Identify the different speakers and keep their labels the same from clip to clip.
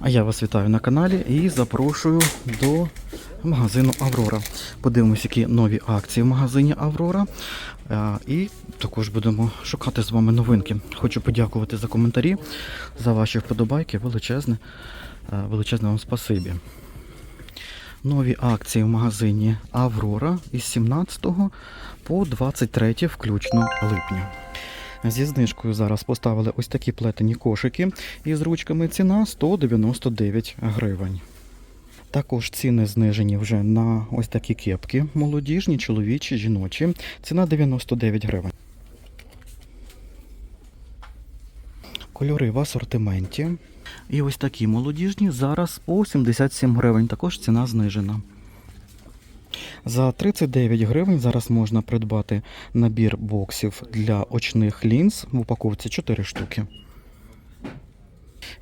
Speaker 1: А я вас вітаю на каналі і запрошую до магазину Аврора. Подивимось, які нові акції в магазині Аврора. Е, І також будемо шукати з вами новинки. Хочу подякувати за коментарі, за ваші вподобайки. Величезне, е, величезне вам спасибі. Нові акції в магазині Аврора із 17 по 23 включно липня. Зі знижкою зараз поставили ось такі плетені кошики із ручками. Ціна 199 гривень. Також ціни знижені вже на ось такі кепки молодіжні, чоловічі, жіночі. Ціна 99 гривень. Кольори в асортименті. І ось такі молодіжні зараз по 77 гривень. Також ціна знижена. За 39 гривень зараз можна придбати набір боксів для очних лінз в упаковці 4 штуки.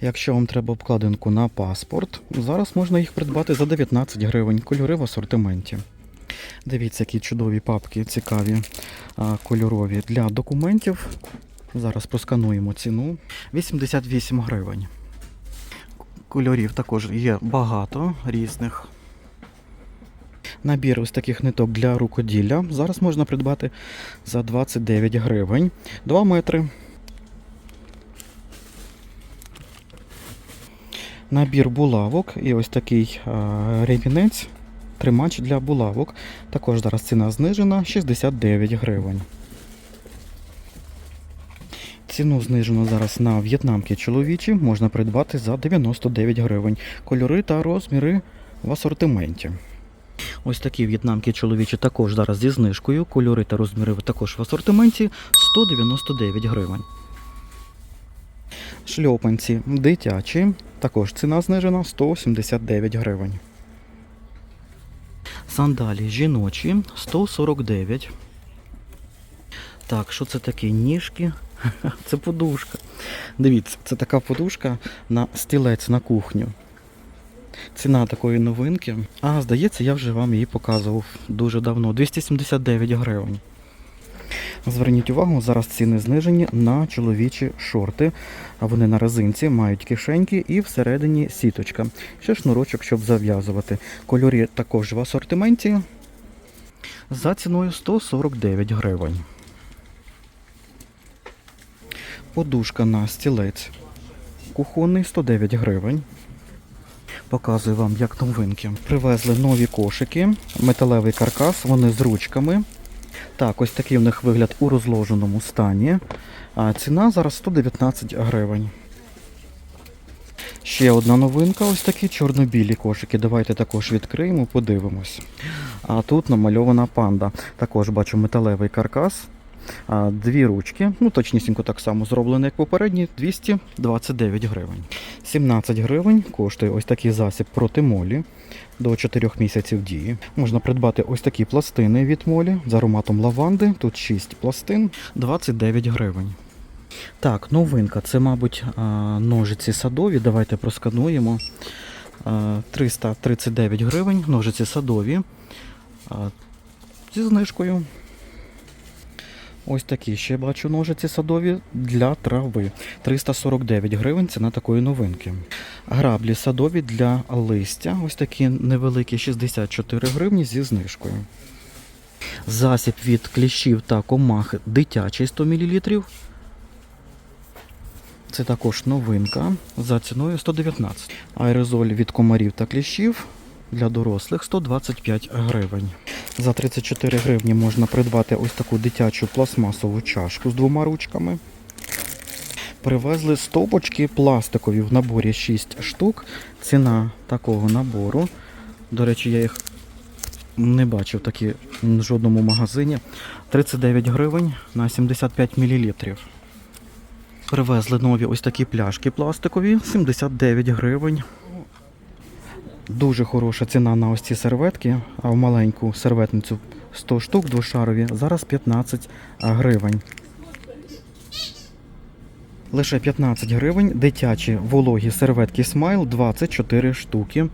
Speaker 1: Якщо вам треба обкладинку на паспорт, зараз можна їх придбати за 19 гривень. Кольори в асортименті. Дивіться, які чудові папки цікаві кольорові для документів. Зараз проскануємо ціну. 88 гривень. Кольорів також є багато різних. Набір ось таких ниток для рукоділля зараз можна придбати за 29 гривень. 2 метри. Набір булавок і ось такий ремінець, тримач для булавок. Також зараз ціна знижена 69 гривень. Ціну знижено зараз на в'єтнамки чоловічі, можна придбати за 99 гривень. Кольори та розміри в асортименті. Ось такі в'єтнамки чоловічі також зараз зі знижкою. Кольори та розміри також в асортименті 199 гривень. Шльопанці дитячі, також ціна знижена 179 гривень. Сандалі жіночі 149. Так, що це таке? Ніжки? Це подушка. Дивіться, це така подушка на стілець на кухню. Ціна такої новинки. А, здається, я вже вам її показував дуже давно. 279 гривень. Зверніть увагу, зараз ціни знижені на чоловічі шорти. А Вони на резинці мають кишеньки і всередині сіточка. Ще шнурочок, щоб зав'язувати. Кольорі також в асортименті за ціною 149 гривень. Подушка на стілець. Кухонний 109 гривень. Показую вам як новинки. Привезли нові кошики, металевий каркас, вони з ручками. Так, ось такий в них вигляд у розложеному стані. А ціна зараз 119 гривень. Ще одна новинка, ось такі чорно-білі кошики. Давайте також відкриємо, подивимось. А тут намальована панда. Також бачу металевий каркас. Дві ручки, ну точнісінько так само зроблено, як попередні, 229 гривень. 17 гривень коштує ось такий засіб проти молі до 4 місяців дії. Можна придбати ось такі пластини від молі з ароматом лаванди. Тут 6 пластин, 29 гривень. Так, новинка. Це, мабуть, ножиці садові. Давайте проскануємо. 339 гривень, ножиці садові. Зі знижкою. Ось такі ще бачу ножиці садові для трави. 349 гривень ціна такої новинки. Граблі садові для листя. Ось такі невеликі 64 гривні зі знижкою. Засіб від кліщів та комах дитячий 100 мл. Це також новинка за ціною 119. Аерозоль від комарів та кліщів для дорослих 125 гривень. За 34 гривні можна придбати ось таку дитячу пластмасову чашку з двома ручками. Привезли стопочки пластикові в наборі 6 штук. Ціна такого набору. До речі, я їх не бачив такі в жодному магазині. 39 гривень на 75 мл. Привезли нові ось такі пляшки пластикові, 79 гривень. Дуже хороша ціна на ось ці серветки, а в маленьку серветницю 100 штук двошарові, зараз 15 гривень. Лише 15 гривень дитячі вологі серветки Смайл 24 штуки.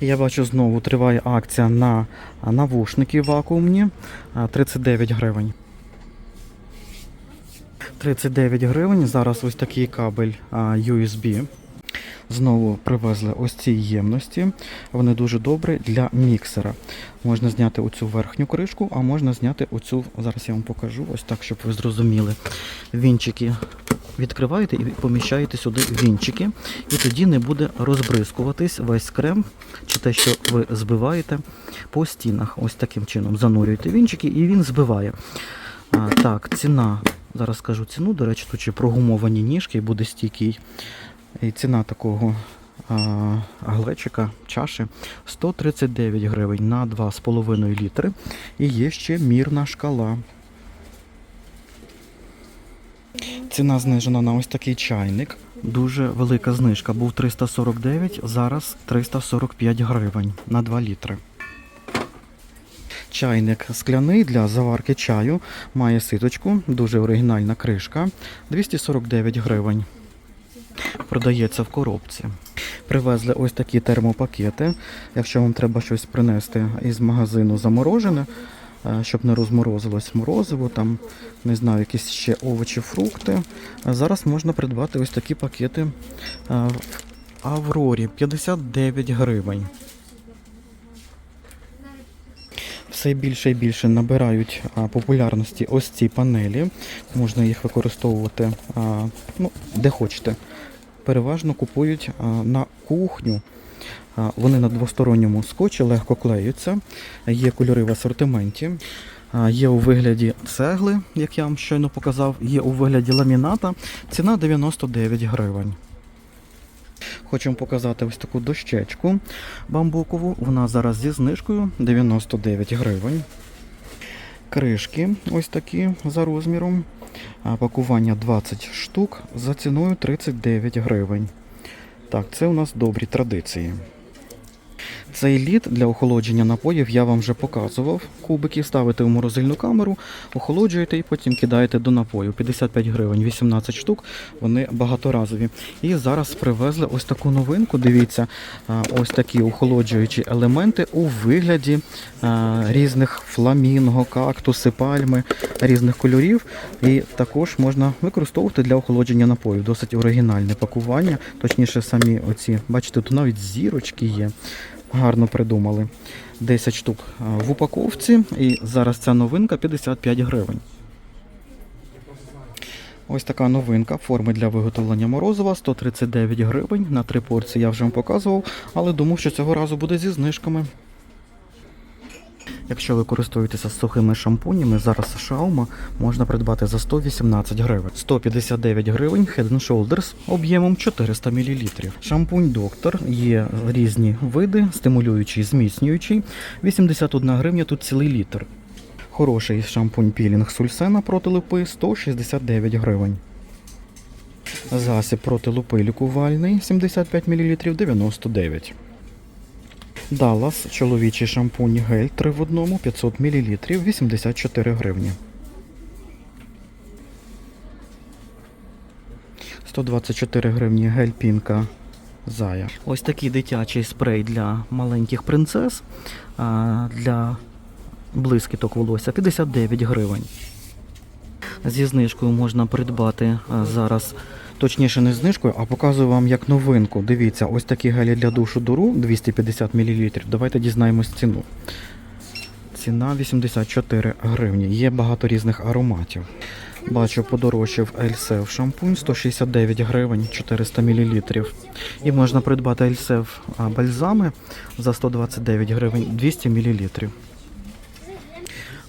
Speaker 1: Я бачу, знову триває акція на навушники вакуумні 39 гривень. 39 гривень. Зараз ось такий кабель USB. Знову привезли ось ці ємності. Вони дуже добрі для міксера. Можна зняти оцю верхню кришку, а можна зняти оцю, зараз я вам покажу, ось так, щоб ви зрозуміли. Вінчики відкриваєте і поміщаєте сюди вінчики, і тоді не буде розбризкуватись весь крем чи те, що ви збиваєте по стінах. Ось таким чином занурюєте вінчики і він збиває. А, так, ціна. Зараз скажу ціну. До речі, тут ще прогумовані ніжки, буде стійкий. І ціна такого глечика, чаші 139 гривень на 2,5 літри. І є ще мірна шкала. Ціна знижена на ось такий чайник. Дуже велика знижка. Був 349, зараз 345 гривень на 2 літри. Чайник скляний для заварки чаю. Має ситочку, дуже оригінальна кришка. 249 гривень. Продається в коробці. Привезли ось такі термопакети. Якщо вам треба щось принести із магазину заморожене, е, щоб не розморозилось морозиво, там не знаю, якісь ще овочі, фрукти. е, Зараз можна придбати ось такі пакети е, в Аврорі 59 гривень. Все більше і більше набирають популярності ось ці панелі. Можна їх використовувати ну, де хочете. Переважно купують на кухню. Вони на двосторонньому скотчі легко клеються. Є кольори в асортименті. Є у вигляді цегли, як я вам щойно показав, є у вигляді ламіната. Ціна 99 гривень. Вам показати ось таку дощечку бамбукову. Вона зараз зі знижкою 99 гривень. Кришки ось такі за розміром. Пакування 20 штук за ціною 39 гривень. Так, це у нас добрі традиції. Цей лід для охолодження напоїв я вам вже показував. Кубики ставите в морозильну камеру, охолоджуєте і потім кидаєте до напою. 55 гривень, 18 штук, вони багаторазові. І зараз привезли ось таку новинку. Дивіться, ось такі охолоджуючі елементи у вигляді різних фламінго, кактуси, пальми різних кольорів. І також можна використовувати для охолодження напоїв. Досить оригінальне пакування. Точніше, самі оці, бачите, тут навіть зірочки є. Гарно придумали. 10 штук в упаковці. І зараз ця новинка 55 гривень. Ось така новинка. Форми для виготовлення морозива 139 гривень. На три порції я вже вам показував, але думав, що цього разу буде зі знижками. Якщо ви користуєтеся сухими шампунями, зараз шаума можна придбати за 118 гривень. 159 гривень Head Shoulders об'ємом 400 мл. Шампунь Доктор є різні види, стимулюючий, зміцнюючий. 81 гривня тут цілий літр. Хороший шампунь пілінг Сульсена проти липи 169 гривень. Засіб проти лупи лікувальний 75 мл 99 Даллас чоловічий шампунь гель 3 в одному 500 мл 84 гривні. 124 гривні гель пінка Зая. Ось такий дитячий спрей для маленьких принцес. Для блискіток волосся 59 гривень. Зі знижкою можна придбати зараз. Точніше, не знижкою, а показую вам як новинку. Дивіться, ось такі гелі для душу дуру 250 мл. Давайте дізнаємось ціну. Ціна 84 гривні. Є багато різних ароматів. Бачу, подорожчав Ельсев шампунь 169 гривень 400 мл. І можна придбати Ельсев бальзами за 129 гривень 200 мл.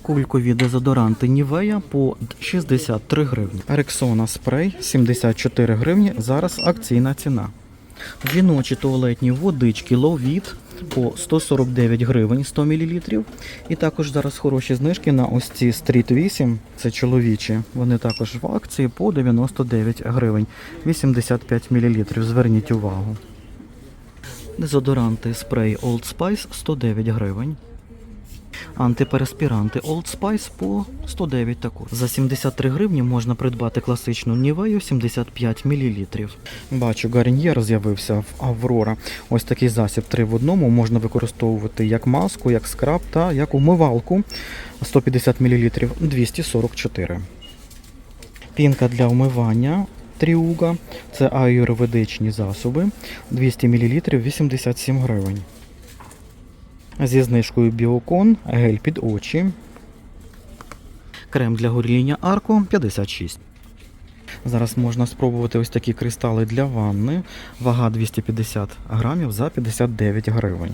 Speaker 1: Кулькові дезодоранти Нівея по 63 гривні. Рексона спрей 74 гривні. Зараз акційна ціна. Жіночі туалетні водички Ловіт по 149 гривень 100 мл. І також зараз хороші знижки на ось ці Street 8, це чоловічі. Вони також в акції по 99 гривень 85 мл. Зверніть увагу. Дезодоранти спрей Old Spice 109 гривень. Антипереспіранти Old Spice по 109 також. За 73 гривні можна придбати класичну Нівею 75 мл. Бачу, Гарньєр з'явився в Аврора. Ось такий засіб 3 в одному можна використовувати як маску, як скраб та як умивалку. 150 мл 244. Пінка для вмивання Тріуга. Це аюрведичні засоби. 200 мл 87 гривень. Зі знижкою Біокон, гель під очі. Крем для горіння Арко 56. Зараз можна спробувати ось такі кристали для ванни. Вага 250 грамів за 59 гривень.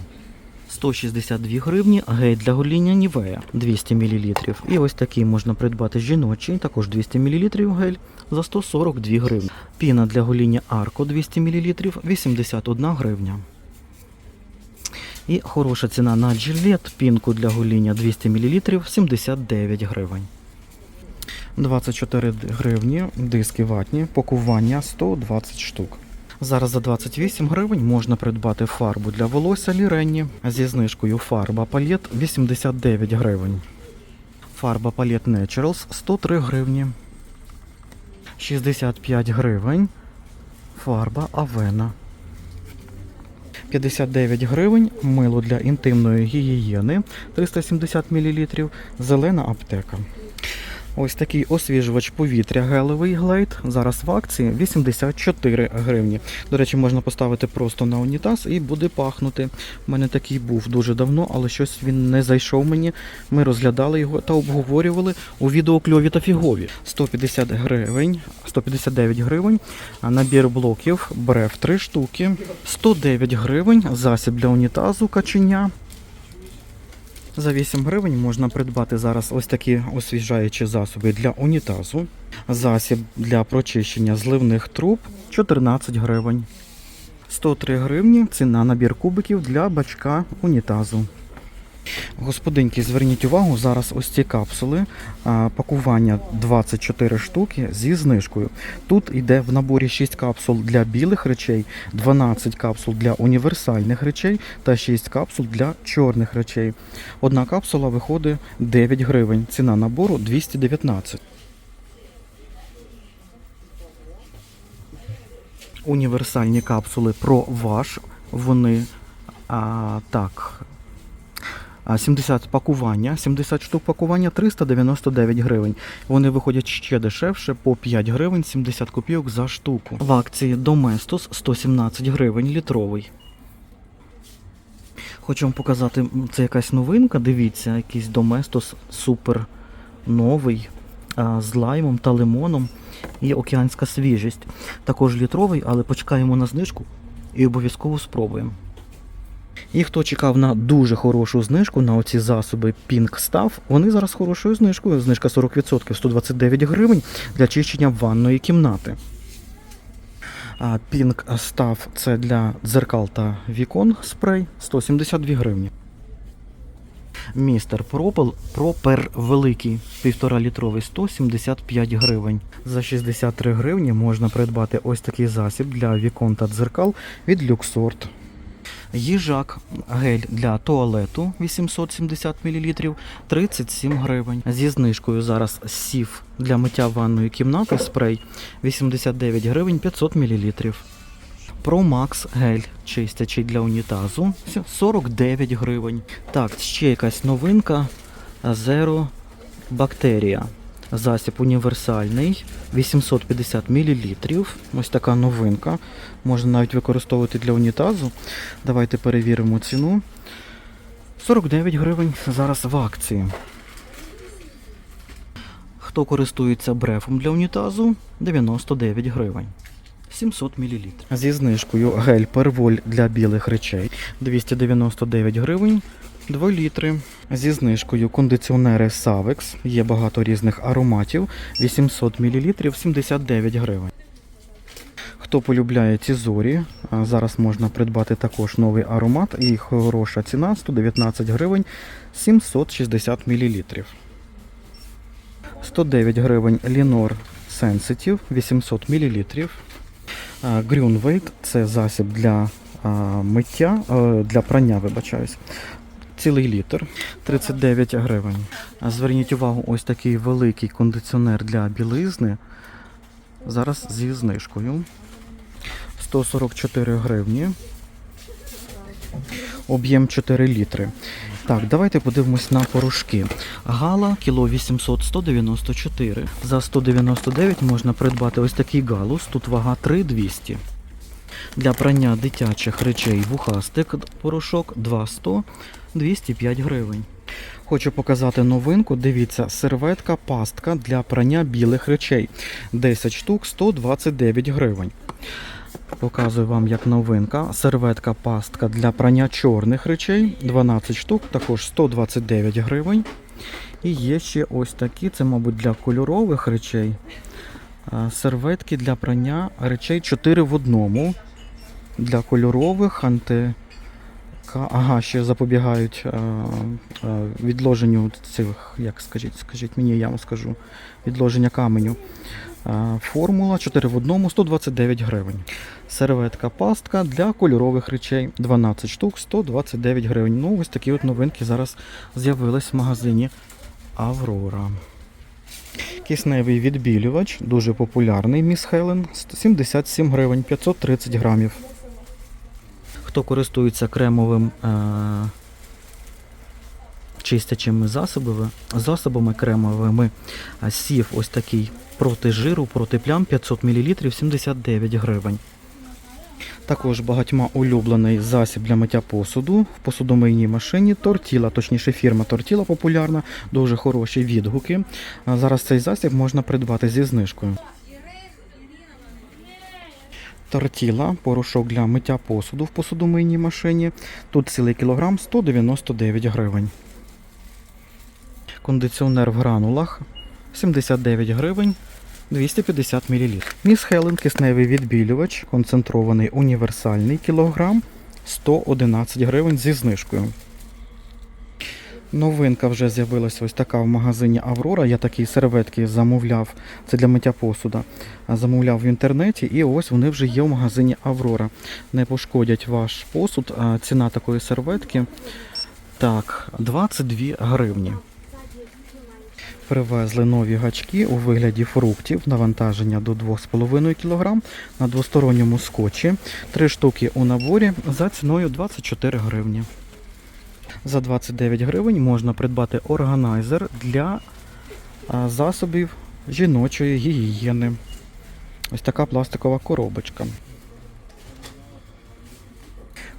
Speaker 1: 162 гривні гель для гоління Нівея 200 мл. І ось такий можна придбати жіночий, також 200 мл гель за 142 гривні. Піна для гоління Арко 200 мл 81 гривня. І хороша ціна на джилет, пінку для гоління 200 мл 79 гривень. 24 гривні, диски ватні, пакування 120 штук. Зараз за 28 гривень можна придбати фарбу для волосся Ліренні зі знижкою фарба палет 89 гривень. Фарба палет Naturals 103 гривні. 65 гривень. Фарба Авена. 59 гривень. Мило для інтимної гігієни 370 мл. Зелена аптека. Ось такий освіжувач повітря гелевий глейд. Зараз в акції 84 гривні. До речі, можна поставити просто на унітаз і буде пахнути. У мене такий був дуже давно, але щось він не зайшов мені. Ми розглядали його та обговорювали у відео кльові та фігові. 150 гривень, 159 гривень. Набір блоків брев 3 штуки. 109 гривень. Засіб для унітазу каченя. За 8 гривень можна придбати зараз ось такі освіжаючі засоби для унітазу. Засіб для прочищення зливних труб 14 гривень. 103 гривні ціна набір кубиків для бачка унітазу. Господинки, зверніть увагу, зараз ось ці капсули, пакування 24 штуки зі знижкою. Тут йде в наборі 6 капсул для білих речей, 12 капсул для універсальних речей та 6 капсул для чорних речей. Одна капсула виходить 9 гривень. Ціна набору 219. Універсальні капсули про ваш. Вони а, так. А 70 пакування, 70 штук пакування 399 гривень. Вони виходять ще дешевше по 5 гривень 70 копійок за штуку. В акції Domestos 117 гривень літровий. Хочу вам показати, це якась новинка. Дивіться, якийсь Domestos супер новий з лаймом та лимоном і океанська свіжість. Також літровий, але почекаємо на знижку і обов'язково спробуємо. І хто чекав на дуже хорошу знижку на оці засоби Pink Stuff, вони зараз хорошою знижкою. Знижка 40%, 129 гривень для чищення ванної кімнати. Pink Stuff це для дзеркал та вікон спрей 172 гривні. Містер Пропел Пропер великий 1,5 літровий 175 гривень. За 63 гривні можна придбати ось такий засіб для вікон та дзеркал від Luxort. Їжак гель для туалету 870 мл 37 гривень. Зі знижкою зараз сів для миття ванної кімнати спрей 89 гривень 500 мл. Max гель чистячий для унітазу 49 гривень. Так, ще якась новинка Zero Бактерія. Засіб універсальний 850 мл. Ось така новинка. Можна навіть використовувати для унітазу. Давайте перевіримо ціну. 49 гривень зараз в акції. Хто користується брефом для унітазу 99 гривень. 700 мл. Зі знижкою гель перволь для білих речей 299 гривень. 2 літри. Зі знижкою кондиціонери Savex. Є багато різних ароматів. 800 мл 79 гривень. Хто полюбляє ці зорі, зараз можна придбати також новий аромат і хороша ціна 119 гривень 760 мл. 109 гривень Lenor Sensitive 800 мл. Грюнвейт це засіб для миття, для прання, вибачаюсь. Цілий літр 39 гривень. А Зверніть увагу, ось такий великий кондиціонер для білизни. Зараз зі знижкою. 144 гривні. Об'єм 4 літри. Так, давайте подивимось на порошки. Гала кіло 800 194. За 199 можна придбати ось такий галус. Тут вага 3200. Для прання дитячих речей вухастик порошок 200 205 гривень. Хочу показати новинку. Дивіться, серветка пастка для прання білих речей. 10 штук 129 гривень. Показую вам як новинка. Серветка пастка для прання чорних речей. 12 штук, також 129 гривень. І є ще ось такі, це, мабуть, для кольорових речей. Серветки для прання речей 4 в одному. Для кольорових анти. Ка- Ага, ще запобігають е, е, відложенню цих, як скажіть, скажіть мені, я вам скажу, відложення каменю. Е, Формула 4 в одному 129 гривень. Серветка пастка для кольорових речей 12 штук 129 гривень. Ну, ось такі от новинки зараз з'явились в магазині Аврора. Кисневий відбілювач, дуже популярний міс Хелен, 77 гривень, 530 грамів. Хто користується кремовим е- чистячими засобами, засобами кремовими, сів ось такий проти жиру, проти плям 500 мл 79 гривень. Також багатьма улюблений засіб для миття посуду в посудомийній машині Тортіла, точніше фірма Тортіла популярна, дуже хороші відгуки. Зараз цей засіб можна придбати зі знижкою. Тортіла, порошок для миття посуду в посудомийній машині. Тут цілий кілограм 199 гривень. Кондиціонер в гранулах 79 гривень 250 мл. Міс Хелен кисневий відбілювач, концентрований універсальний кілограм 111 гривень зі знижкою. Новинка вже з'явилася ось така в магазині Аврора. Я такі серветки замовляв. Це для миття посуда. Замовляв в інтернеті, і ось вони вже є в магазині Аврора. Не пошкодять ваш посуд. Ціна такої серветки так, 22 гривні. Привезли нові гачки у вигляді фруктів, навантаження до 2,5 кг на двосторонньому скотчі. Три штуки у наборі за ціною 24 гривні. За 29 гривень можна придбати органайзер для засобів жіночої гігієни. Ось така пластикова коробочка.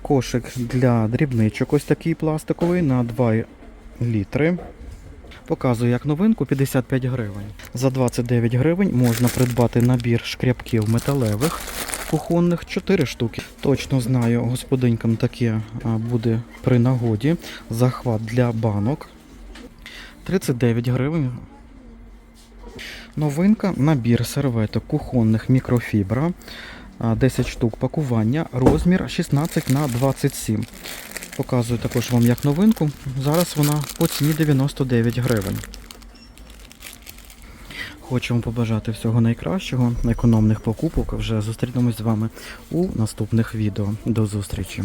Speaker 1: Кошик для дрібничок ось такий пластиковий на 2 літри. Показую як новинку 55 гривень. За 29 гривень можна придбати набір шкрябків металевих кухонних 4 штуки. Точно знаю, господинькам таке буде при нагоді. Захват для банок 39 гривень. Новинка набір серветок кухонних мікрофібра. 10 штук пакування, розмір 16 на 27. Показую також вам як новинку. Зараз вона по ціні 99 гривень. Вам побажати всього найкращого, економних покупок. Вже зустрінемось з вами у наступних відео. До зустрічі!